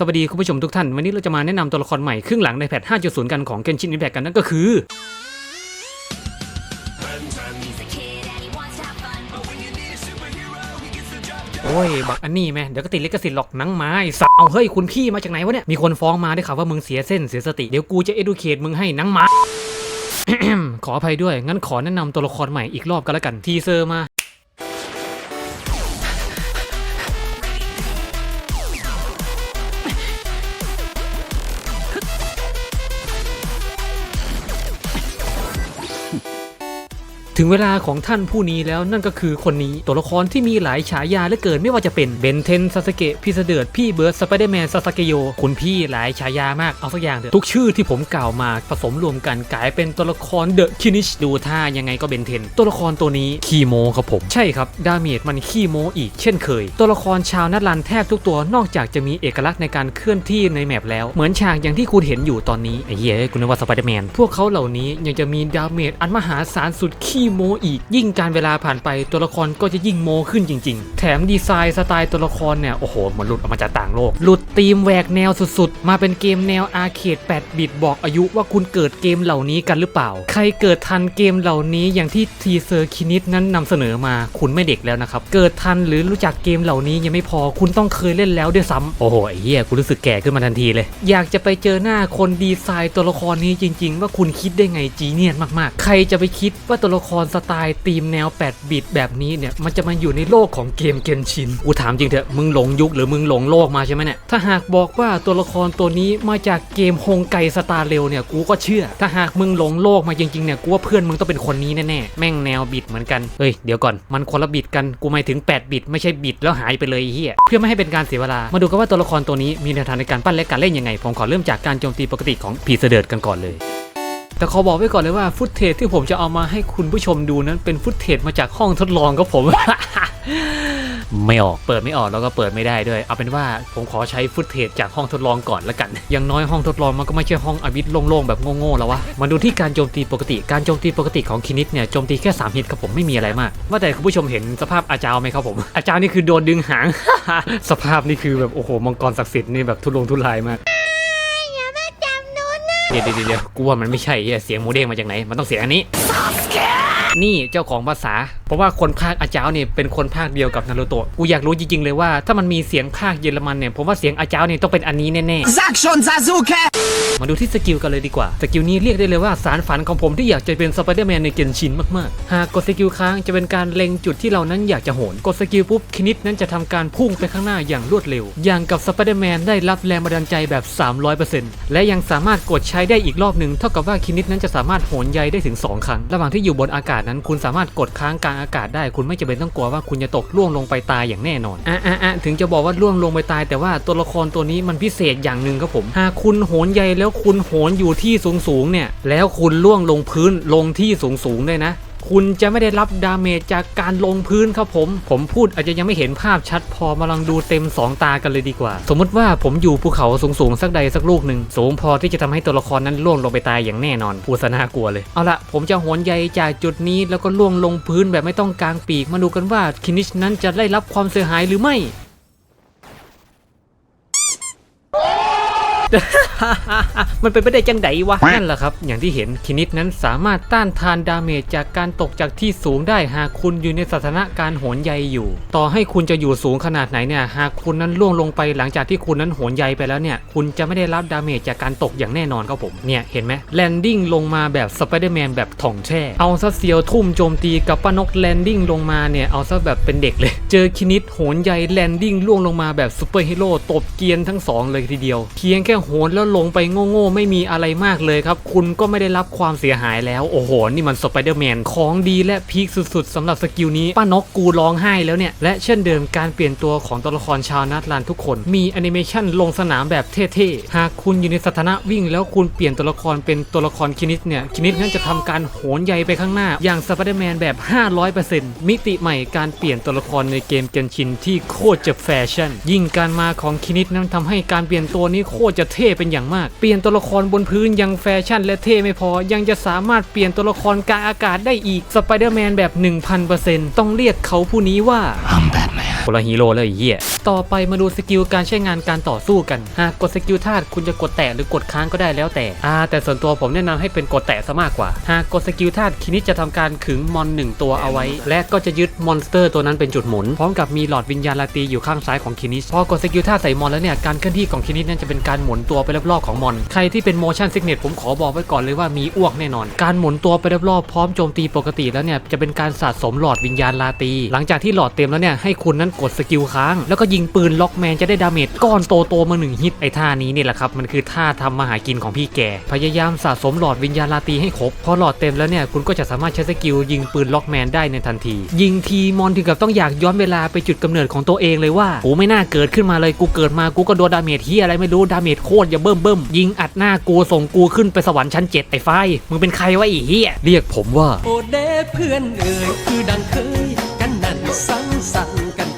สวัสดีคุณผู้ชมทุกท่าน วันนี้เราจะมาแนะนำตัวละครใหม่ครึ่งหลังในแพท 5.0 กันของ Genshin Impact กันนั่นก็คือ โอ้ย บักอันนี้ไหมเดี๋ยวก็ติดลิขสิทธิ์หรอกหนังไม้สาวเฮ้ย คุณพี่มาจากไหนวะเนี่ย มีคนฟ้องมาได้ข่าวว่ามึงเสียเส้นเสียสติ เดี๋ยวกูจะ educate มึงให้หนังหมาขออภัยด้วย งั้นขอแนะนำตัวละครใหม่อีกรอบก็แล้วกัน ทีเซอร์มา ถึงเวลาของท่านผู้นี้แล้วนั่นก็คือคนนี้ตัวละครที่มีหลายฉายาเหลือเกินไม่ว่าจะเป็นเบนเทนซาสเกะพี่เสดิร์ดพี่เบิร์ดสไปเดอร์แมนซาสเกโยคุณพี่หลายฉายามากเอาสักอย่างเถอะทุกชื่อที่ผมกล่าวมาผสมรวมกันกลายเป็นตัวละครเดอะคินิชดูท่ายังไงก็เบนเทนตัวละครตัวนี้ขี้โมครับผม ใช่ครับดาเมจมันขี้โมอีกเช่นเคย ตัวละครชาวนัดลันแทบทุกตัวนอกจากจะมีเอกลักษณ์ในการเคลื่อนที่ในแมปแล้วเหมือนฉากอย่างที่คุณเห็นอยู่ตอนนี้ไอ้เหี้ยคุณนึกว่าสไปเดอร์แมนพวกเขาเหล่านี้ยังจะมีดาเมจอันมหาศาลสุดขี้โมอีกยิ่งการเวลาผ่านไปตัวละครก็จะยิ่งโมขึ้นจริง ๆ แถมดีไซน์สไตล์ตัวละครเนี่ยโอ้โหเหมือนหลุดออกมาจากต่างโลก หลุดธีมแหวกแนวสุดๆ มาเป็นเกมแนวอาร์เคด8บิตบอกอายุว่าคุณเกิดเกมเหล่านี้กันหรือเปล่า ใครเกิดทันเกมเหล่านี้อย่างที่ทีเซอร์คินิตนั้นนำเสนอมาคุณไม่เด็กแล้วนะครับเกิดทันหรือรู้จักเกมเหล่านี้ยังไม่พอคุณต้องเคยเล่นแล้วด้วยซ้ำโอ้โหไอ้เหี้ยกูรู้สึกแก่ขึ้นมาทันทีเลย อยากจะไปเจอหน้าคนดีไซน์ตัวละครนี้จริง ๆ ว่าคุณคิดได้ไงจีเนียนมากๆ ใครจะไปคิดว่าตัวละครสไตล์ธีมแนว 8 บิตแบบนี้เนี่ย มันจะมาอยู่ในโลกของเกมเกนชินกูถามจริงเถอะ มึงหลงยุคหรือมึงหลงโลกมาใช่ไหมเนี่ย ถ้าหากบอกว่าตัวละครตัวนี้มาจากเกมฮงไกสตาร์เรลเนี่ย กูก็เชื่อ ถ้าหากมึงหลงโลกมาจริงๆเนี่ย กูว่าเพื่อนมึงต้องเป็นคนนี้แน่ๆ แม่งแนวบิดเหมือนกัน เฮ้ย เดี๋ยวก่อน มันคนละบิดกัน กูหมายถึง 8 บิตไม่ใช่บิดแล้วหายไปเลยเฮียเพื่อไม่ให้เป็นการเสียเวลา มาดูกันว่าตัวละครตัวนี้มีแนวทางในการปั้นและการเล่นยังไง ผมขอเริ่มจากการโจมตีปกติของพีเสเดิร์ดกันก่อนเลย แต่ขอบอกไว้ก่อนเลยว่าฟุตเทจที่ผมจะเอามาให้คุณผู้ชมดูนั้นเป็นฟุตเทจมาจากห้องทดลองครับผม ไม่ออกเปิดไม่ออกแล้วก็เปิดไม่ได้ด้วย เอาเป็นว่าผมขอใช้ฟุตเทจจากห้องทดลองก่อนละกันอย่างน้อยห้องทดลองมันก็ไม่ใช่ห้องอวิทโล่งๆแบบโง่ๆแล้ววะมาดูที่การโจมตีปกติการโจมตีปกติของคินิตเนี่ยโจมตีแค่3ฮิตครับผมไม่มีอะไรมากว่าแต่คุณผู้ชมเห็นสภาพอาจารย์ไหมครับผม อาจารย์นี่คือโดนดึงหาง สภาพนี่คือแบบโอ้โหมังกรศักดิ์สิทธิ์นี่แบบทุรงทุรายมาก เดี๋ยวเดี๋ยวเดี๋ยวกูว่ามันไม่ใช่เสียงหมูเด้งมาจากไหน มันต้องเสียงอันนี้ นี่เจ้าของภาษา เพราะว่าคนภาคอาจารย์เนี่ยเป็นคนภาคเดียวกับนารูโตะกูอยากรู้จริงๆเลยว่าถ้ามันมีเสียงภาคเยอรมันเนี่ยผมว่าเสียงอาจารย์เนี่ยต้องเป็นอันนี้แน่ Sag schon, Sasuke! ๆมาดูที่สกิลกันเลยดีกว่า สกิลนี้เรียกได้เลยว่าสารฝันของผมที่อยากจะเป็นสไปเดอร์แมนในเกนชินมากๆ หากกดสกิลค้างจะเป็นการเล็งจุดที่เรานั้นอยากจะโหน กดสกิลปุ๊บคินิตนั้นจะทำการพุ่งไปข้างหน้าอย่างรวดเร็ว อย่างกับสไปเดอร์แมนได้รับแรงบันดาลใจแบบ 300%และยังสามารถกดใช้ได้อีกรอบหนึ่งเท่ากับว่าคินิตนั้นจะสามารถโหนใยได้ถึง 2 ครั้ง ระหว่างที่อยู่บนอากาศนั้นคุณสามารถกดค้างกลางอากาศได้ คุณไม่จำเป็นต้องกลัวว่าคุณจะตกล่วงลงไปตายอย่างแน่นอนอะอะอะถึงจะบอกว่าล่วงลงไปตาย แต่ว่าตัวละครตัวนี้มันพิเศษอย่างหนึ่งครับผม หากคุณโหนใยแล้วคุณโหนอยู่ที่สูงสูงเนี่ยแล้วคุณล่วงลงพื้นลงที่สูงสูงได้นะ คุณจะไม่ได้รับดาเมจจากการลงพื้นครับผม ผมพูดอาจจะยังไม่เห็นภาพชัดพอมาลองดูเต็ม 2 ตากันเลยดีกว่า สมมติว่าผมอยู่ภูเขาสูงๆสักใดสักลูกหนึ่งสูงพอที่จะทำให้ตัวละครนั้นล่วงลงไปตายอย่างแน่นอนพูดน่ากลัวเลย เอาละผมจะโหนใยจากจุดนี้แล้วก็ล่วงลงพื้นแบบไม่ต้องกางปีกมาดูกันว่าคินิชนั้นจะได้รับความเสียหายหรือไม่ มันเป็นไปได้จังไดวะ นั่นแหละครับ อย่างที่เห็นคินิตนั้นสามารถต้านทานดาเมจจากการตกจากที่สูงได้หากคุณอยู่ในสถานะการโหนใยอยู่ ต่อให้คุณจะอยู่สูงขนาดไหนเนี่ย หากคุณนั้นล่วงลงไปหลังจากที่คุณนั้นโหนใยไปแล้วเนี่ย คุณจะไม่ได้รับดาเมจจากการตกอย่างแน่นอนครับผม เนี่ยเห็นไหมแลนดิ้งลงมาแบบสไปเดอร์แมนแบบถ่องแช่ เอาซะเซียวทุ่มโจมตีกับป้านกแลนดิ้งลงมาเนี่ย เอาซะแบบเป็นเด็กเลย เจอคินิตโหนใยแลนดิ้งล่วงลงมาแบบซูเปอร์ฮีโร่ตบเกรียนทั้งสองเลยทีเดียว เพียงแค่โหนแล้วลงไปโง่ๆไม่มีอะไรมากเลยครับ คุณก็ไม่ได้รับความเสียหายแล้วโอ้โห นี่มันสไปเดอร์แมนของดีและพีคสุดๆสำหรับสกิลนี้ป้านกกูร้องไห้แล้วเนี่ย และเช่นเดิมการเปลี่ยนตัวของตัวละครชาวนัทลานทุกคน มีแอนิเมชันลงสนามแบบเท่ๆ หากคุณอยู่ในสถานะวิ่ง แล้วคุณเปลี่ยนตัวละครเป็นตัวละครคินิตเนี่ยคินิตนั้นจะทำการโหนใยไปข้างหน้า อย่างสไปเดอร์แมนแบบ 500%มิติใหม่การเปลี่ยนตัวละครในเกมเกนชินที่โคตรจะแฟชั่น ยิ่งการมาของคินิตนั้นทำให้การเปลี่ยนตัวนี้โคตรจะเท่เป็นอย่างมาก เปลี่ยนตัวละครบนพื้นยังแฟชั่นและเท่ไม่พอ ยังจะสามารถเปลี่ยนตัวละครกลางอากาศได้อีกสไปเดอร์แมนแบบ 1000%ต้องเรียกเขาผู้นี้ว่า I'm Batman. คนละฮีโร่เลยเหี้ย ต่อไปมาดูสกิลการใช้งานการต่อสู้กัน หากกดสกิลธาตุคุณจะกดแตะหรือกดค้างก็ได้แล้วแต่ อ่า แต่ส่วนตัวผมแนะนำให้เป็นกดแตะซะมากกว่า หากกดสกิลธาตุคินิจะทำการขึงมอนหนึ่งตัวเอาไว้ และก็จะยึดมอนสเตอร์ตัวนั้นเป็นจุดหมุน พร้อมกับมีหลอดวิญญาณลาตีอยู่ข้างซ้ายของคินิพอกดสกิลธาตุใส่มอนแล้วเนี่ยการเคลื่อนที่ของคินินั่นจะเป็นการหมุนตัวไปรอบๆของมอน ใครที่เป็น motion sickness ผมขอบอกไว้ก่อนเลยว่ามีอ้วกแน่นอน การหมุนตัวไปรอบๆพร้อมโจมตีปกติแล้วเนี่ยจะเป็นการสะสมหลอดวิญญาณลาตี หลังจากที่หลอดเต็มแล้วเนี่ยให้คุณนั้นกดสกิลค้าง แล้วก็ยิงปืนล็อกแมนจะได้ดาเมจก้อนโตๆมาหนึ่งฮิตไอ้ท่านี้เนี่ยแหละครับมันคือท่าทำมาหากินของพี่แก พยายามสะสมหลอดวิญญาณลาตีให้ครบ พอหลอดเต็มแล้วเนี่ยคุณก็จะสามารถใช้สกิลยิงปืนล็อกแมนได้ในทันที ยิงทีมอนถึงกับต้องอยากย้อนเวลาไปจุดกำเนิดของตัวเองเลยว่ากูไม่น่าเกิดขึ้นมาเลยกูเกิดมากูก็โดนดาเมจเฮียอะไรไม่รู้ดาเมจโคตรอย่าเบิ่มเบิ่มยิงอัดหน้ากูส่งกูขึ้นไปสวรรค์ชั้นเจ็ดไอ้ไฟมึงเป็นใครวะไอีเฮียเรียกผมว่าโอเดเพื่อนเอ่ยคือดังเคยกันนั่นสังสรรค์กันจัด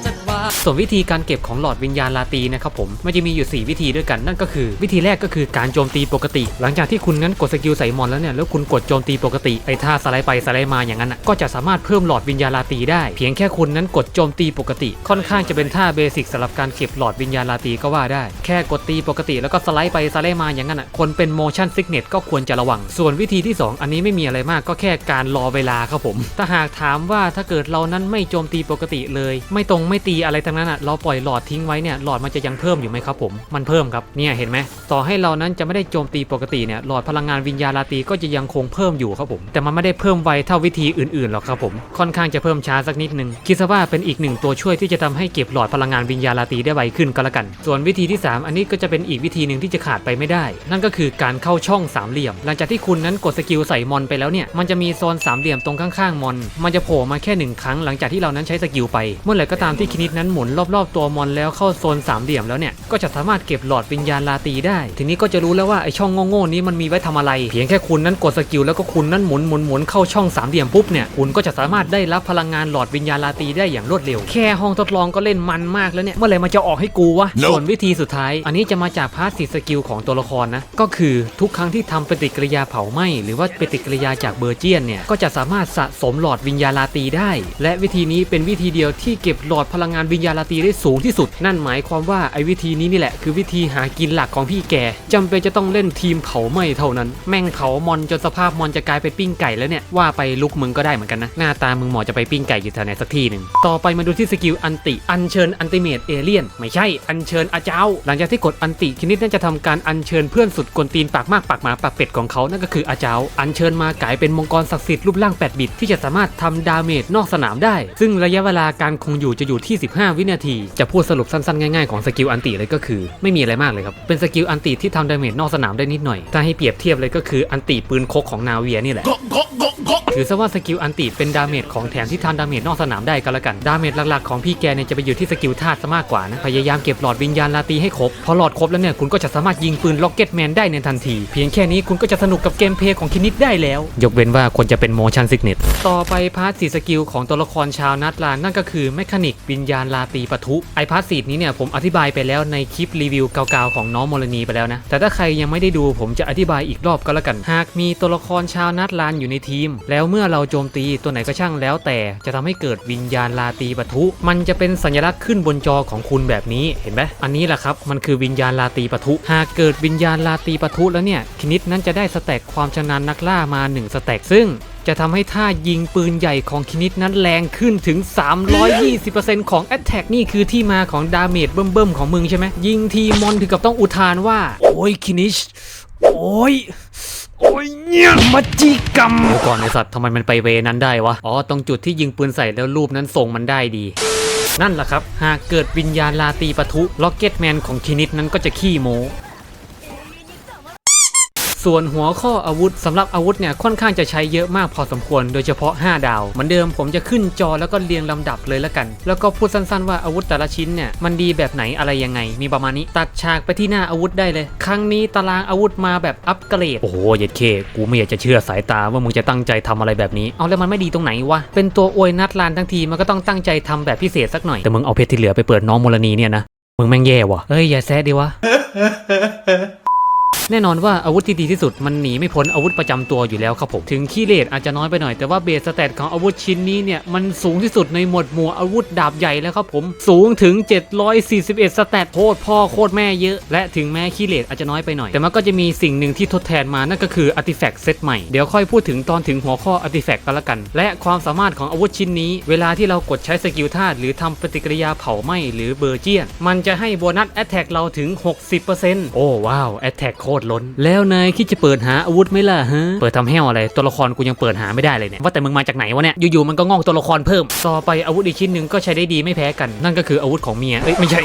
ว่า ส่วนวิธีการเก็บของหลอดวิญญาณลาตีนะครับผมมันจะมีอยู่ 4 วิธีด้วยกันนั่นก็คือ วิธีแรกก็คือการโจมตีปกติ หลังจากที่คุณนั้นกดสกิลใส่มอนแล้วเนี่ยแล้วคุณกดโจมตีปกติไอ้ท่าสไลด์ไปสไลด์มาอย่างนั้นน่ะก็จะสามารถเพิ่มหลอดวิญญาณลาตีได้เพียงแค่คุณนั้นกดโจมตีปกติ ค่อนข้างจะเป็นท่าเบสิกสำหรับการเก็บหลอดวิญญาณลาตีก็ว่าได้ แค่กดตีปกติแล้วก็สไลด์ไปสไลด์มาอย่างนั้นน่ะคนเป็น motion sickness ก็ควรจะระวัง ส่วนวิธีที่ 2 อันนี้ไม่มีอะไรมากก็แค่การรอเวลาครับผมถ้าหากถามว่าถ้าเกิดเรานั้นไม่โจมตีปกติเลย ไม่ตรงไม่ตีอะไรทั้งนั้นอะเราปล่อยหลอดทิ้งไว้เนี่ยหลอดมันจะยังเพิ่มอยู่ไหมครับผมมันเพิ่มครับเนี่ยเห็นไหมต่อให้เรานั้นจะไม่ได้โจมตีปกติเนี่ยหลอดพลังงานวิญญาณลาตีก็จะยังคงเพิ่มอยู่ครับผมแต่มันไม่ได้เพิ่มไวเท่าวิธีอื่นๆหรอกครับผมค่อนข้างจะเพิ่มช้าสักนิดนึงคิดซะว่าเป็นอีกหนึ่งตัวช่วยที่จะทำให้เก็บหลอดพลังงานวิญญาณลาตีได้ไวขึ้นก็แล้วกัน ส่วนวิธีที่ 3 อันนี้ก็จะเป็นอีกวิธีหนึ่งที่จะขาดไปไม่ได้ นั่นก็คือการเข้าช่องสามเหลี่ยม หลังจากที่คุณนั้นกดสกิลใส่มอนไปแล้วเนี่ยมันจะมีโซนสามเหลี่ยมตรงข้างๆมอน มันจะโผล่มาแค่หนึ่งครั้งหลังจากที่เรานั้นใช้สกิลไป เมื่อไหร่ก็ตามที่คินิตนั้นหมุนรอบๆตัวมอนแล้วเข้าโซนสามเหลี่ยมแล้วเนี่ยก็จะสามารถเก็บหลอดวิญญาณลาตรีได้ ทีนี้ก็จะรู้แล้วว่าไอช่องโง่ๆนี้มันมีไว้ทำอะไร เพียงแค่คุณนั้นกดสกิลแล้วก็คุณนั้นหมุนหมุนหมุนเข้าช่องสามเหลี่ยมปุ๊บเนี่ยคุณก็จะสามารถได้รับพลังงานหลอดวิญญาณลาตรีได้อย่างรวดเร็ว แค่ห้องทดลองก็เล่นมันมากแล้วเนี่ยเมื่อไหร่มันจะออกให้กูวะส่วนวิธีสุดท้าย อันนี้จะมาจากพาสซีฟสกิลของตัวละครนะก็คือทุกครั้งที่ทำปฏิกิริยาเผาไหม้หรือว่าปฏิกิริยาจากเบอร์เจียนเนี่ยก็จะสามารถสะสมหลอดวิญญาณลาตรีได้ และวิธีนี้เป็นวิธีเดียวที่เก็บหลอดพลังงานวิญญาลาตีได้สูงที่สุด นั่นหมายความว่าไอ้วิธีนี้นี่แหละ คือวิธีหากินหลักของพี่แกจำเป็นจะต้องเล่นทีมเผาไหม้เท่านั้น แม่งเผามอนจนสภาพมอนจะกลายเป็นปิ้งไก่แล้วเนี่ย ว่าไปลุกมึงก็ได้เหมือนกันนะ หน้าตามึงเหมาะจะไปปิ้งไก่อยู่แถวไหนสักที่หนึ่งต่อไปมาดูที่สกิลอันติ อัญเชิญอันติเมตเอเลียนไม่ใช่อัญเชิญอาเจ้า หลังจากที่กดอันติคินิดน่าจะทำการอัญเชิญเพื่อนสุดกวนตีนปากมากปากหมาปากเป็ดของเขานั่นก็คืออาเจ้า อัญเชิญมากลายเป็นมังกรศักดิ์สิทธิ์รูปร่าง8บิตที่จะสามารถทำดาเมจนอกสนามได้ ซึ่งระยะเวลาการคงอยู่จะอยู่ที่ 15วินาที จะพูดสรุปสั้นๆ ง่ายๆ ของสกิลอันติเลยก็คือ ไม่มีอะไรมากเลยครับ เป็นสกิลอันติที่ทำดาเมจนอกสนามได้นิดหน่อย ถ้าให้เปรียบเทียบเลยก็คืออันติปืนคกของนาเวียนี่แหละ ถือซะว่าสกิลอันติเป็นดาเมจของแถมที่ทำดาเมจนอกสนามได้ก็แล้วกัน ดาเมจหลักๆของพี่แกเนี่ยจะไปอยู่ที่สกิลธาตุซะมากกว่านะ พยายามเก็บหลอดวิญญาณลาตีให้ครบ พอหลอดครบแล้วเนี่ยคุณก็จะสามารถยิงปืนล็อกเก็ตแมนได้ในทันที เพียงแค่นี้คุณก็จะสนุกกับเกมเพลย์ของคินิดได้แล้ว ยกเว้นว่าควรจะเป็น motion sickness ต่อไปพาร์ทสีสกิลของตัวละครชาวนัดลานนั่นก็คือแมคานิกวิญญาณลาตีปะทุไอพาร์ทสีนี้เนี่ยผมอธิบายไปแล้วในคลิปรีวิวเก่าๆของน้องมลนีไปแล้วนะแต่ถ้าใครยังไม่ได้ดูผมจะอธิบายอีกรอบก็แล้วกัน หากมีตัวละครชาวนัดลานอยู่ในทีมแล้วเมื่อเราโจมตีตัวไหนก็ช่างแล้วแต่จะทำให้เกิดวิญญาณลาตีปะทุ มันจะเป็นสัญลักษณ์ขึ้นบนจอของคุณแบบนี้เห็นไหมอันนี้แหละครับมันคือวิญญาณลาตีปะทุหากเกิดวิญญาณลาตีปะทุแล้วเนี่ยคณิตนั้นจะได้สแต็กความชำนาญนักล่ามา 1 สแต็กซึ่งจะทำให้ท่ายิงปืนใหญ่ของคินิตนั้นแรงขึ้นถึง 320%ของ a t t a c k นี่คือที่มาของดาเมจเบิ่มๆของมึงใช่ไหมยิงทีมอนถึงกับต้องอุทานว่า โอ้ยคินิช โอ้ย โอ้ยเนี่ยมัจจิกรรมเดี๋ยวก่อนไอสัตว์ทำไมมันไปเวนั้นได้วะ อ๋อ ตรงจุดที่ยิงปืนใส่แล้วรูปนั้นทรงมันได้ดีนั่นแหละครับ หากเกิดวิญญาณลาตีปะทุ ล็อกเก็ตแมนของคินิดนั้นก็จะขี้โม ส่วนหัวข้ออาวุธสำหรับอาวุธเนี่ยค่อนข้างจะใช้เยอะมากพอสมควร โดยเฉพาะ 5 ดาว เหมือนเดิมผมจะขึ้นจอแล้วก็เรียงลำดับเลยละกัน แล้วก็พูดสั้นๆว่าอาวุธแต่ละชิ้นเนี่ยมันดีแบบไหนอะไรยังไง มีประมาณนี้ ตัดฉากไปที่หน้าอาวุธได้เลย ครั้งนี้ตารางอาวุธมาแบบอัปเกรด โอ้โหเย็ดเค กูไม่อยากจะเชื่อสายตาว่ามึงจะตั้งใจทำอะไรแบบนี้ เอาแล้วมันไม่ดีตรงไหนวะ เป็นตัวอวยนัดลานทั้งทีมันก็ต้องตั้งใจทำแบบพิเศษสักหน่อย แต่มึงเอาเพชรที่เหลือไปเปิดน้องมลนีเนี่ยนะ มึงแม่งแย่ว่ะเอ้ยอย่าแซะดิวะ แน่นอนว่าอาวุธที่ดีที่สุดมันหนีไม่พ้นอาวุธประจำตัวอยู่แล้วครับผมถึงขี้เลสอาจจะน้อยไปหน่อยแต่ว่าเบสสแตทของอาวุธชิ้นนี้เนี่ยมันสูงที่สุดในหมวดหมู่อาวุธดาบใหญ่แล้วครับผมสูงถึง 741สแตทโคตรพ่อโคตรแม่เยอะ และถึงแม้ขี้เลสอาจจะน้อยไปหน่อย แต่มันก็จะมีสิ่งหนึ่งที่ทดแทนมานั่นก็คืออาร์ติแฟกต์เซตใหม่เดี๋ยวค่อยพูดถึงตอนถึงหัวข้ออาร์ติแฟกต์กันละกัน และความสามารถของอาวุธชิ้นนี้ เวลาที่เรากดใช้สกิลธาตุหรือทำปฏิกิริยาเผาไหม้หรือเบอร์เจียนมันจะให้โบนัสแอตแทกเราถึง 60%โอ้ว้าวแอตแทกโคตรล้น แล้วนายคิดจะเปิดหาอาวุธไหมล่ะฮะ เปิดทำแห้วอะไร ตัวละครกูยังเปิดหาไม่ได้เลยเนี่ย ว่าแต่มึงมาจากไหนวะเนี่ย อยู่ๆมันก็งอกตัวละครเพิ่ม ต่อไปอาวุธอีกชิ้นหนึ่งก็ใช้ได้ดีไม่แพ้กัน นั่นก็คืออาวุธของเมียเอ้ยไม่ใช่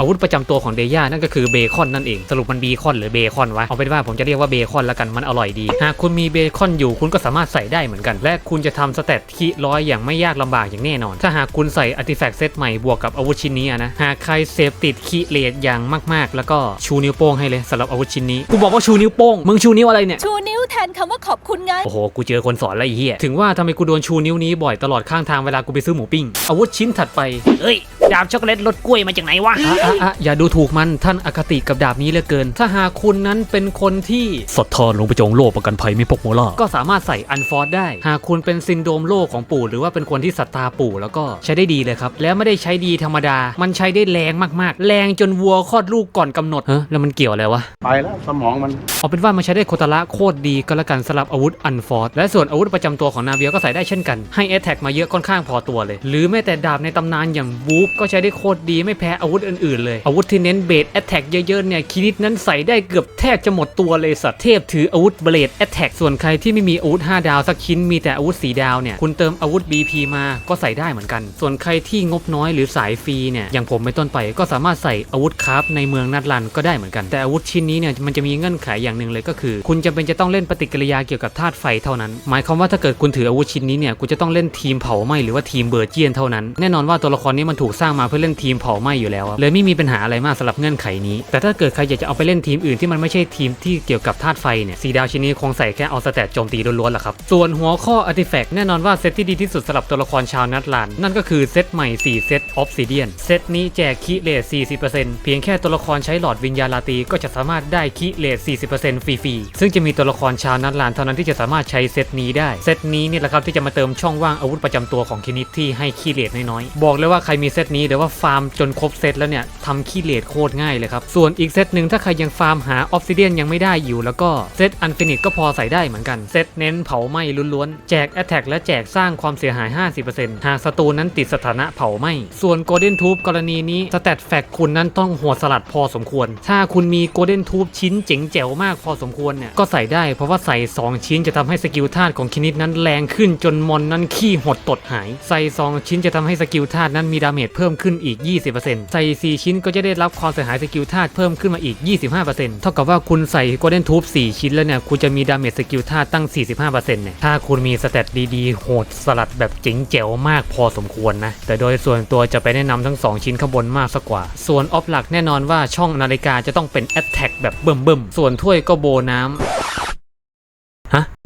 อาวุธประจำตัวของเดย่านั่นก็คือเบคอนนั่นเอง สรุปมันบีคอนหรือเบคอนวะ เอาเป็นว่าผมจะเรียกว่าเบคอนแล้วกัน มันอร่อยดี หากคุณมีเบคอนอยู่คุณก็สามารถใส่ได้เหมือนกัน และคุณจะทำสเตตคีร้อยอย่างไม่ยากลำบากอย่างแน่นอน ถ้าหากคุณใส่อาร์ติแฟกต์เซตใหม่บวกกับอาวุธชิ้นนี้อะนะ หากใครเสพติดคีเลดอย่างมากๆ แล้วก็ชูนิ้วโป้งให้เลยสำหรับอาวุธชิ้นนี้ กูบอกว่าชูนิ้วโป้ง มึงชูนิ้วอะไรเนี่ย ชูนิ้วแทนคำว่าขอบคุณไง โอ้โห กูเจอคนสอนแล้วไอ้เหี้ย ถึงว่าทำไมกูโดนชูนิ้วนี้บ่อยตลอดข้างทางเวลากูไปซื้อหมูปิ้ง อาวุธชิ้นถัดไป เอ้ย ดาบช็อกโกแลตรสกล้วยมาจากไหนวะอะอะอะอย่าดูถูกมันท่านอคติกับดาบนี้เหลือเกิน ถ้าหากคุณนั้นเป็นคนที่สดทอนลงไปจงโลกประกันภัยไม่พกโมล่าก็สามารถใส่อันฟอร์ดได้ หากคุณเป็นซินโดรมโลกของปู่ หรือว่าเป็นคนที่ศรัทธาปู่แล้วก็ใช้ได้ดีเลยครับ แล้วไม่ได้ใช้ดีธรรมดา มันใช้ได้แรงมากๆ แรงจนวัวคลอดลูกก่อนกำหนดเฮ้แล้วมันเกี่ยวอะไรวะ ไปแล้วสมองมัน เอาเป็นว่ามันใช้ได้โคตรละโคตรดีก็แล้วกันสำหรับอาวุธอันฟอร์ดและส่วนอาวุธประจำตัวของนาเวียก็ใส่ได้เช่นกัน ให้แอตแทกมาเยอะค่อนข้างพอตัวเลย หรือแม้แต่ดาบในตำนานอย่างวูฟก็ใช้ได้โคตรดีไม่แพ้อาวุธอื่นๆเลย อาวุธที่เน้นเบสแอตแทกเยอะๆเนี่ยคินิดนั้นใส่ได้เกือบแทบจะหมดตัวเลยสัตว์เทพถืออาวุธเบลดแอตแทกส่วนใครที่ไม่มีอาวุธ5ดาวสักชิ้นมีแต่อาวุธสีดาวเนี่ยคุณเติมอาวุธ BP มาก็ใส่ได้เหมือนกัน ส่วนใครที่งบน้อยหรือสายฟรีเนี่ยอย่างผมเป็นต้นไปก็สามารถใส่อาวุธคราฟในเมืองนัดลันก็ได้เหมือนกัน แต่อาวุธชิ้นนี้เนี่ยมันจะมีเงื่อนไขอย่างหนึ่งเลยก็คือ คุณจำเป็นจะต้องเล่นปฏิกิริยาเกี่ยวกับธาตุไฟเท่านั้น หมายความว่าถ้าเกิดคุณถืออาวุธชิ้นนี้เนี่ยคุณจะต้องเล่นทีมเผาไหม้หรือว่าทีมเบอร์เจียนเท่านั้นแน่นอนว่าตัวละครนี้มันถูกสร้างางมาเพื่อเล่นทีมเผาไหม้อยู่แล้วเลยไม่มีปัญหาอะไรมากสำหรับเงื่อนไขนี้ แต่ถ้าเกิดใครอยากจะเอาไปเล่นทีมอื่นที่มันไม่ใช่ทีมที่เกี่ยวกับธาตุไฟเนี่ยสีดาวชิ้นนี้คงใส่แค่เอาสแตทโจมตีล้วนๆแหละครับส่วนหัวข้ออาร์ติแฟกต์แน่นอนว่าเซตที่ดีที่สุดสำหรับตัวละครชาวนัดลานนั่นก็คือเซตใหม่ 4 เซตออฟซิเดียนเซตนี้แจกคีเลส40%เพียงแค่ตัวละครใช้หลอดวิญญาณลาตีก็จะสามารถได้คีเลส40%ฟรีๆซึ่งจะมีตัวละครชาวนัดลานเท่านั้นที่จะสามารถใช้เซตนี้ได้เซตนี้นี่แหละครับที่จะมาเติมช่องว่างอาวุธประจำตัวของคินิตที่ให้คีเลสน้อยๆบอกเลยว่าใครมีเซตนี้เดี๋ยวว่าฟาร์มจนครบเซตแล้วเนี่ยทำคีเลสโคตรง่ายเลยครับ ส่วนอีกเซตหนึ่งถ้าใครยังฟาร์มหาออฟซิเดียนยังไม่ได้อยู่ แล้วก็เซตอันฟินิตก็พอใส่ได้เหมือนกัน เซตเน้นเผาไหม้ล้วนๆ แจกแอตแทกและแจกสร้างความเสียหาย 50%หากศัตรูนั้นติดสถานะเผาไหม้ ส่วนโกลเด้นทูบกรณีนี้สแตทแฟกคุณนั้นต้องหัวสลัดพอสมควร ถ้าคุณมีโกลเด้นทูบชิ้นเจ๋งแจ๋วมากพอสมควรเนี่ยก็ใส่ได้เพราะว่าใส่ 2 ชิ้นจะทำให้สกิลธาตุของคินิตนั้นแรงขึ้นจนมอนนั้นขี้หดตดหาย ใส่ 2 ชิ้นจะทำให้สกิลธาตุนั้นมีดาเมจเพิ่มขึ้นอีก 20%ใส่ 4 ชิ้นก็จะได้รับความเสียหายสกิลธาตุเพิ่มขึ้นมาอีก 25%เท่ากับว่าคุณใส่โกลเด้นทูบ4ชิ้นแล้วเนี่ยคุณจะมีดาเมจสกิลธาตุตั้ง 45%เนี่ยถ้าคุณมีสเตตดีๆ โหดสลัดแบบเจ๋งแจ๋วมากพอสมควรนะ แต่โดยส่วนตัวจะไปแนะนำทั้ง 2 ชิ้นข้างบนมากสักกว่า ส่วนออฟหลักแน่นอนว่าช่องนาฬิกาจะต้องเป็นแอตแทกแบบเบิ่มๆส่วนถ้วยก็โบน้ำ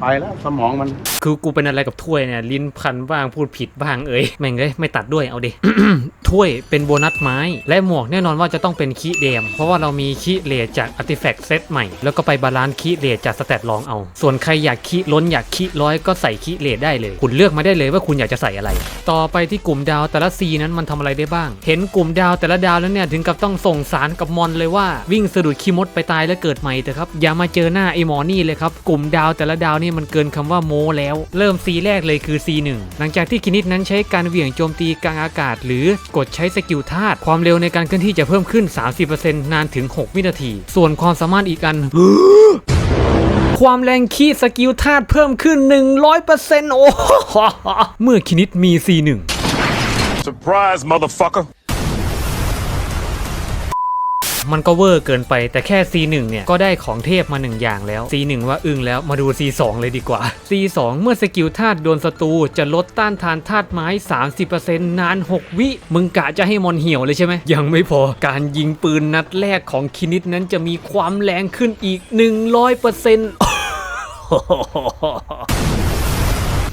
ไปแล้วสมองมัน คือกูเป็นอะไรกับถ้วยเนี่ย ลิ้นพันบ้างพูดผิดบ้างเอ้ยแม่งเลยไม่ตัดด้วยเอาดิ ถ้วยเป็นโบนัสไม้ และหมวกแน่นอนว่าจะต้องเป็นคีเดม เพราะว่าเรามีคีเลทจากอาร์ติแฟกต์เซตใหม่ แล้วก็ไปบาลานซ์คีเลทจากสแตทลองเอา ส่วนใครอยากคีล้นอยากคีร้อยก็ใส่คีเลทได้เลย คุณเลือกมาได้เลยว่าคุณอยากจะใส่อะไร ต่อไปที่กลุ่มดาวแต่ละซีนั้นมันทำอะไรได้บ้าง เห็นกลุ่มดาวแต่ละดาวแล้วเนี่ยถึงกับต้องส่งสารกับมอนเลยว่าวิ่งสะดุดขี้มดไปตายแล้วเกิดใหม่เถอะครับอย่ามาเจอหน้าไอหมอนี่เลยครับกลุ่มดาวแต่ละดาวนี่มันเกินคำว่าโมแล้ว เริ่มซีแรกเลยคือ C1 หลังจากที่คินิตนั้นใช้การเหวี่ยงโจมตีกลางอากาศ หรือกดใช้สกิลธาตุความเร็วในการเคลื่อนที่จะเพิ่มขึ้น 30%นานถึง 6 วินาที ส่วนความสามารถอีกอันความแรงคีสกิลธาตุเพิ่มขึ้น 100%โอ้ เมื่อคินิตมี C1 Surprise, motherfucker. มันก็เวอร์เกินไป แต่แค่ C1 เนี่ยก็ได้ของเทพมาหนึ่งอย่างแล้ว C1 ว่าอึ้งแล้วมาดู C2 เลยดีกว่า C2 เมื่อสกิลธาตุโดนศัตรูจะลดต้านทานธาตุไม้ 30%นาน 6 วิ มึงกะจะให้มอนเหี่ยวเลยใช่ไหม ยังไม่พอการยิงปืนนัดแรกของคินิตนั้นจะมีความแรงขึ้นอีก 100%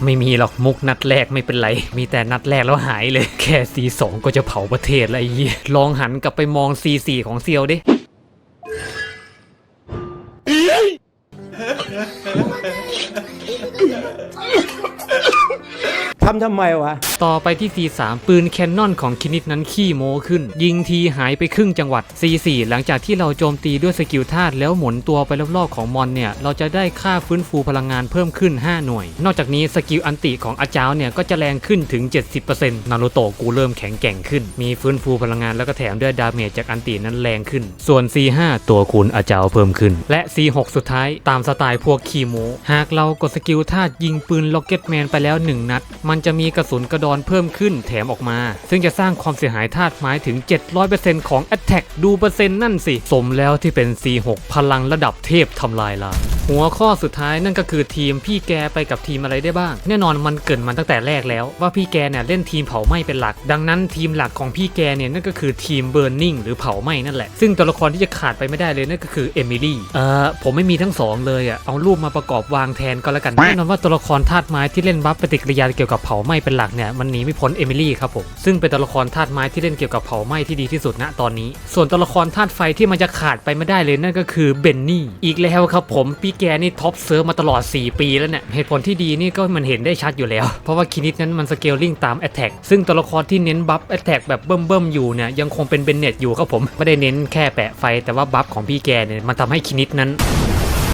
ไม่มีหรอกมุกนัดแรกไม่เป็นไร มีแต่นัดแรกแล้วหายเลย แค่ C2 ก็จะเผาประเทศละไอ้เหี้ลองหันกลับไปมอง C4 ของเซียวดิ ทำทำไมวะ ต่อไปที่ C3 ปืนแคนนอนของคินิตนั้นขี้โม้ขึ้น ยิงทีหายไปครึ่งจังหวัด C4 หลังจากที่เราโจมตีด้วยสกิลธาตุแล้วหมุนตัวไปรอบๆของมอนเนี่ย เราจะได้ค่าฟื้นฟูพลังงานเพิ่มขึ้น 5 หน่วย นอกจากนี้สกิลอันติของอาจาวเนี่ย ก็จะแรงขึ้นถึง 70%นารูโตะกูเริ่มแข็งแกร่งขึ้น มีฟื้นฟูพลังงานแล้วก็แถมด้วยดาเมจจากอันตินั้นแรงขึ้น ส่วน C5 ตัวคูณอาจาวเพิ่มขึ้น และ C6 สุดท้ายตามสไตล์พวกคีโมหากเรากดสกิลธาตุยิงปืนล็อกเก็ตแมนไปแล้ว 1 นัดมันจะมีกระสุนกระดอนเพิ่มขึ้นแถมออกมา ซึ่งจะสร้างความเสียหายธาตุไม้ถึง 700%ของ Attack ดูเปอร์เซ็นต์นั่นสิ สมแล้วที่เป็น C6 พลังระดับเทพทำลายล้างหัวข้อสุดท้ายนั่นก็คือทีมพี่แกไปกับทีมอะไรได้บ้าง แน่นอนมันเกรินมันตั้งแต่แรกแล้วว่าพี่แกเนี่ยเล่นทีมเผาไหม้เป็นหลัก ดังนั้นทีมหลักของพี่แกเนี่ยนั่นก็คือทีมเบิร์นนิ่งหรือเผาไหม้นั่นแหละ ซึ่งตัวละครที่จะขาดไปไม่ได้เลยนั่นก็คือเอมิลี่เอ่อผมไม่มีทั้งสองเลยอะเอารูปมาประกอบวางแทนก็แล้วกันแน่นอนว่าตัวละครธาตุไม้ที่เล่นบัฟปฏิกิริยาเกี่ยวกับเผาไหม้เป็นหลักเนี่ยมันหนีไม่พ้นเอมิลี่ครับผมซึ่งเป็นตัวละครธาตุไม้ที่เล่นเกี่ยวกับเผาไหม้ที่ดีที่สุดณตอนนี้ ส่วนตัวละครธาตุไฟที่มันจะขาดไปไม่ได้เลยนั่นก็คือเบนนี่อีกแล้วครับผมพี่แกนี่ท็อปเซิร์ฟมาตลอด 4 ปีแล้วเนี่ยเหตุผลที่ดีนี่ก็มันเห็นได้ชัดอยู่แล้ว เพราะว่าคินิตนั้นมันสเกลลิงตามแอตแทกซึ่งตัวละครที่เน้นบัฟแอตแทกแบบเบิ่มๆอยู่เนี่ยยังคงเป็นเบนเน็ตอยู่ครับผมไม่ได้เน้นแค่แปะไฟแต่ว่าบัฟของพี่แกเนี่ยมันทำให้คินิตนั้น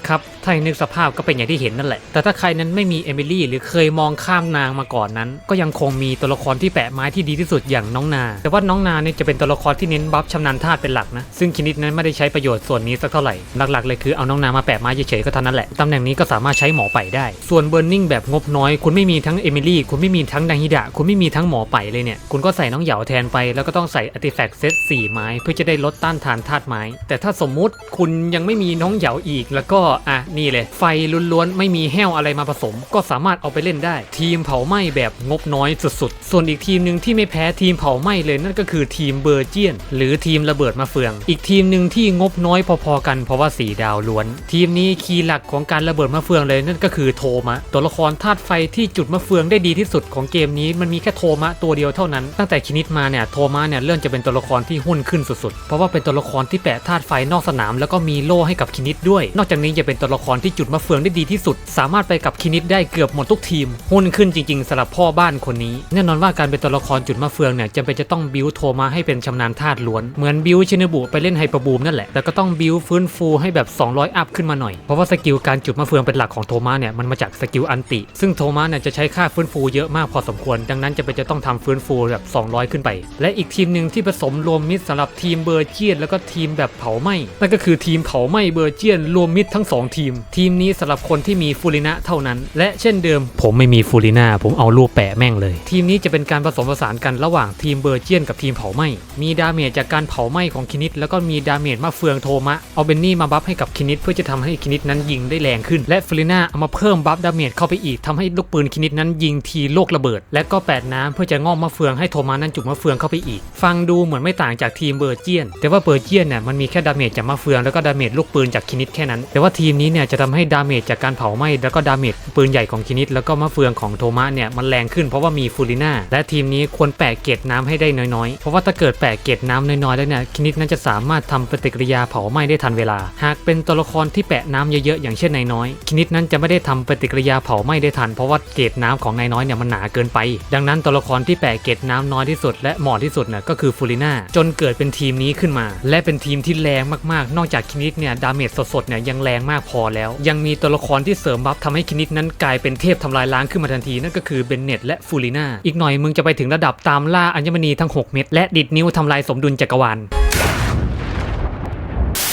ครับ ถ้าให้นึกสภาพก็เป็นอย่างที่เห็นนั่นแหละ แต่ถ้าใครนั้นไม่มีเอมิลี่หรือเคยมองข้ามนางมาก่อนนั้น ก็ยังคงมีตัวละครที่แปะไม้ที่ดีที่สุดอย่างน้องนา แต่ว่าน้องนาเนี่ยจะเป็นตัวละครที่เน้นบัฟชำนาญธาตุเป็นหลักนะ ซึ่งคินิตนั้นไม่ได้ใช้ประโยชน์ส่วนนี้สักเท่าไหร่ หลักๆเลยคือเอาน้องนามาแปะไม้เฉยๆก็เท่านั้นแหละ ตำแหน่งนี้ก็สามารถใช้หมอไปได้ ส่วนเบิร์นนิ่งแบบงบน้อย คุณไม่มีทั้งเอมิลี่ คุณไม่มีทั้งดังฮิดะ คุณไม่มีทั้งหมอไปเลยเนี่ย คุณก็ใส่น้องเหยาแทนไป แล้วก็ต้องใส่อติแฟกต์เซต4ไม้ เพื่อจะได้ลดต้านทานธาตุไม้ แต่ถ้าสมมุติคุณยังไม่มีน้องเหยาอีกแล้วก็อะนี่เลย ไฟล้วนๆ ไม่มีแห้วอะไรมาผสม ก็สามารถเอาไปเล่นได้ ทีมเผาไหม้แบบงบน้อยสุดๆ ส่วนอีกทีมหนึ่งที่ไม่แพ้ทีมเผาไหม้เลยนั่นก็คือทีมเบอร์เจียน หรือทีมระเบิดมาเฟือง อีกทีมหนึ่งที่งบน้อยพอๆกันเพราะว่าสีดาวล้วน ทีมนี้คีย์หลักของการระเบิดมาเฟืองเลยนั่นก็คือโทมะ ตัวละครธาตุไฟที่จุดมะเฟืองได้ดีที่สุดของเกมนี้มันมีแค่โทมะตัวเดียวเท่านั้น ตั้งแต่คินิตมาเนี่ยโทมะเนี่ยเริ่มจะเป็นตัวละครที่หุ้นขึ้นสุดๆ เพราะว่าเป็นตัวละครที่แปะธาตุไฟนอกสนาม แล้วก็มีโล่ให้กับคินิตด้วย นอกจากนี้จะเป็นตัวละครที่จุดมะเฟืองได้ดีที่สุด สามารถไปกับคินิตได้เกือบหมดทุกทีม หุ้นขึ้นจริงๆสำหรับพ่อบ้านคนนี้ แน่นอนว่าการเป็นตัวละครจุดมะเฟืองเนี่ยจำเป็นจะต้องบิวโทมาให้เป็นชำนาญธาตุล้วน เหมือนบิวชินบุไปเล่นไฮเปอร์บูมนั่นแหละ แต่ก็ต้องบิวฟื้นฟูให้แบบ 200 อัพขึ้นมาหน่อย เพราะว่าสกิลการจุดมะเฟืองเป็นหลักของโทมาเนี่ยมันมาจากสกิลอันติ ซึ่งโทมาเนี่ยจะใช้ค่าฟื้นฟูเยอะมากพอสมควร ดังนั้นจะเป็นจะต้องทำฟื้นฟูแบบ 200 ขึ้นไป และอีกทีมหนึ่งที่ผสมรวมมิตรสำหรับทีมเบอร์เจียนแล้วก็ทีมแบบเผาไหม้นั่นก็คือทีมเผาไหม้เบอร์เจียนรวมมิตรทั้งสองทีม ทีมนี้สำหรับคนที่มีฟูรินะเท่านั้น และเช่นเดิม ผมไม่มีฟูริน่าผมเอารูปแปะแม่งเลย ทีมนี้จะเป็นการผสมผสานกันระหว่างทีมเบอร์เจียนกับทีมเผาไหม้มีดาเมจจากการเผาไหม้ของคินิตแล้วก็มีดาเมจมาเฟืองโทมะเอาเบนนี่มาบัฟให้กับคินิตเพื่อจะทำให้คินิตนั้นยิงได้แรงขึ้น และฟูริน่าเอามาเพิ่มบัฟดาเมจเข้าไปอีกทำให้ลูกปืนคินิตนั้นยิงทีโลกระเบิด และก็แปดน้ำเพื่อจะงอกมะเฟืองให้โทมะนั้นจุดมะเฟืองเข้าไปอีก ฟังดูเหมือนไม่ต่างจากทีมเบอร์เจียน แต่ว่าเบอร์เจียนเนี่ยมันมีแค่ดาเมจจากมะเฟืองแล้วก็ดาเมจลูกปืนจากคินิตแค่นั้นแต่ว่าทีีมนี้เนี่ยจะทำให้ดาเมจจากการเผาไหม้แล้วก็ดาเมจปืนใหญ่ของคินิตแล้วก็มะเฟืองของโทมะเนี่ยมันแรงขึ้นเพราะว่ามีฟูริน่าและทีมนี้ควรแปะเกล็ดน้ำให้ได้น้อยๆ เพราะว่าถ้าเกิดแปะเกล็ดน้ำน้อยๆแล้วเนี่ยคินิตนั้นจะสามารถทำปฏิกิริยาเผาไหม้ได้ทันเวลา หากเป็นตัวละครที่แปะน้ำเยอะๆอย่างเช่นนายน้อยคินิตนั้นจะไม่ได้ทำปฏิกิริยาเผาไหม้ได้ทัน เพราะว่าเกล็ดน้ำของนายน้อยเนี่ยมันหนาเกินไป ดังนั้นตัวละครที่แปะเกล็ดน้ำน้อยที่สุด และเหมาะที่สุดเนี่ยก็คือฟูริน่าจนเกิดเป็นทีมนี้ขึ้นมา และเป็นทีมที่แรงมากๆ นอกจากคินิตเนี่ยดาเมจสดๆเนี่ยยังแรงมากพอแล้ว ยังมีตัวละครที่เสริมบัฟทำให้คินิดนั้นกลายเป็นเทพทำลายล้างขึ้นมาทันทีนั่นก็คือเบนเน็ตและฟูลิน่าอีกหน่อยมึงจะไปถึงระดับตามล่าอัญมณีทั้ง 6 เม็ดและดิดนิ้วทำลายสมดุลจักรวาล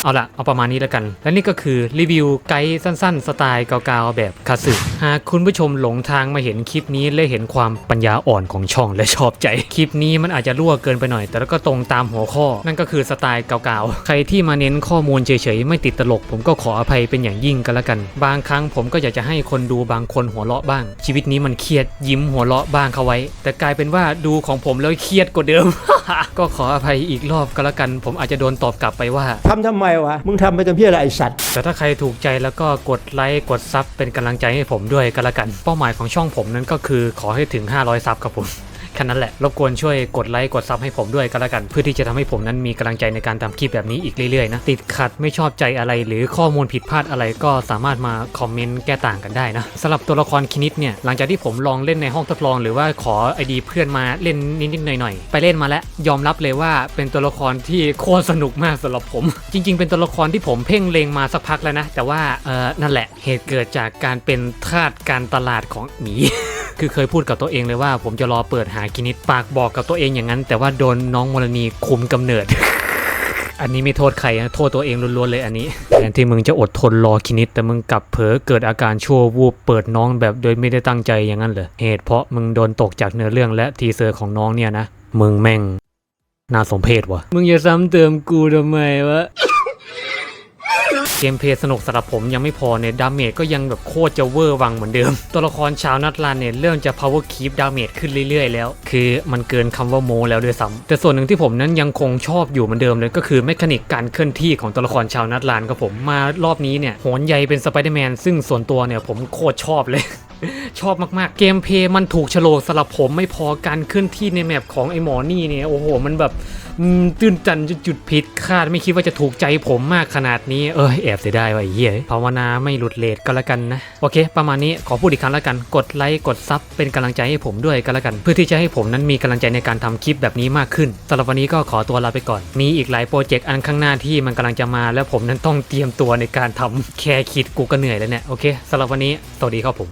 เอาละเอาประมาณนี้แล้วกัน และนี่ก็คือรีวิวไกด์สั้นๆ สไตล์เกาๆแบบคาสึหากคุณผู้ชมหลงทางมาเห็นคลิปนี้และเห็นความปัญญาอ่อนของช่องและชอบใจ คลิปนี้มันอาจจะรั่วเกินไปหน่อย แต่ก็ตรงตามหัวข้อ นั่นก็คือสไตล์เกาๆใครที่มาเน้นข้อมูลเฉยๆไม่ติดตลก ผมก็ขออภัยเป็นอย่างยิ่งกันละกัน บางครั้งผมก็อยากจะให้คนดูบางคนหัวเราะบ้าง ชีวิตนี้มันเครียดยิ้มหัวเราะบ้างเขาไว้ แต่กลายเป็นว่าดูของผมแล้วเครียดกว่าเดิม ก็ขออภัยอีกรอบก็แล้วกัน ผมอาจจะโดนตอบกลับไปว่าทำทำไมวะ มึงทำไปจนเพี่อะไรไอสัตว์ แต่ถ้าใครถูกใจแล้วก็กดไลค์กดซับเป็นกำลังใจให้ผมด้วยกันละกัน เป้าหมายของช่องผมนั้นก็คือขอให้ถึง 500 ซับครับผม ค่นั้นแหละ รบกวนช่วยกดไลค์กดซับให้ผมด้วยก็แล้วกัน เพื่อที่จะทำให้ผมนั้นมีกำลังใจในการทำคลิปแบบนี้อีกเรื่อยๆนะ ติดขัดไม่ชอบใจอะไร หรือข้อมูลผิดพลาดอะไรก็สามารถมาคอมเมนต์แก้ต่างกันได้นะสำหรับตัวละครคินิดเนี่ยหลังจากที่ผมลองเล่นในห้องทดลอง หรือว่าขอไอดีเพื่อนมาเล่นนิดๆหน่อยๆไปเล่นมาแล้วยอมรับเลยว่าเป็นตัวละครที่โคตรสนุกมากสำหรับผม จริง ๆ เป็นตัวละครที่ผมเพ่งเลงมาสักพักแล้วนะแต่ว่าเออนั่นแหละเหตุเกิดจากการเป็นทาสการตลาดของหมี คือเคยพูดกับตัวเองเลยว่า ผมจะรอเปิดหากินิดปากบอกกับตัวเองอย่างนั้น แต่ว่าโดนน้องมรณีคุมกำเนิด อันนี้ไม่โทษใครนะโทษตัวเองล้วนๆเลยอันนี้แทนที่มึงจะอดทนรอคินิดแต่มึงกลับเผลอเกิดอาการชั่ววูบเปิดน้องแบบโดยไม่ได้ตั้งใจอย่างนั้นเหรอเหตุเพราะมึงโดนตกจากเนื้อเรื่องและทีเซอร์ของน้องเนี่ยนะมึงแม่งน่าสมเพชวะมึงอย่าซ้ำเติมกูทำไมวะ เกมเพลย์สนุกสำหรับผมยังไม่พอเนี่ยดาเมจก็ยังแบบโคตรจะเวอร์วังเหมือนเดิม ตัวละครชาวนัดลานเนี่ยเริ่มจะ power keep ดาเมจขึ้นเรื่อยๆ แล้ว คือมันเกินคำว่าโมแล้วด้วยซ้ำแต่ส่วนหนึ่งที่ผมนั้นยังคงชอบอยู่เหมือนเดิมเลยก็คือแมคานิกการเคลื่อนที่ของตัวละครชาวนัดลานครับผมมารอบนี้เนี่ยโหนใยเป็นสไปเดอร์แมนซึ่งส่วนตัวเนี่ยผมโคตรชอบเลย ชอบมากๆ เกมเพย์มันถูกโลสำหรับผมไม่พอการเคลื่อนที่ในแมปของไอหมอนี่เนี่ยโอ้โห มันแบบตื่นตันจนจุดผิดคาดไม่คิดว่าจะถูกใจผมมากขนาดนี้เออแอบเสียดายว่ะเหี้ยภาวนาไม่หลุดเลทก็แล้วกันนะ โอเค ประมาณนี้ขอพูดอีกครั้งแล้วกัน กดไลค์กดซับเป็นกำลังใจให้ผมด้วยก็แล้วกัน เพื่อที่จะให้ผมนั้นมีกำลังใจในการทำคลิปแบบนี้มากขึ้นสำหรับวันนี้ก็ขอตัวลาไปก่อน มีอีกหลายโปรเจกต์อันข้างหน้าที่มันกำลังจะมา แล้วผมนั้นต้องเตรียมตัวในการทำแค่คิดกูก็เหนื่อยแล้วเนี่ยโอเคสำหรับวันนี้สวัสดีครับผม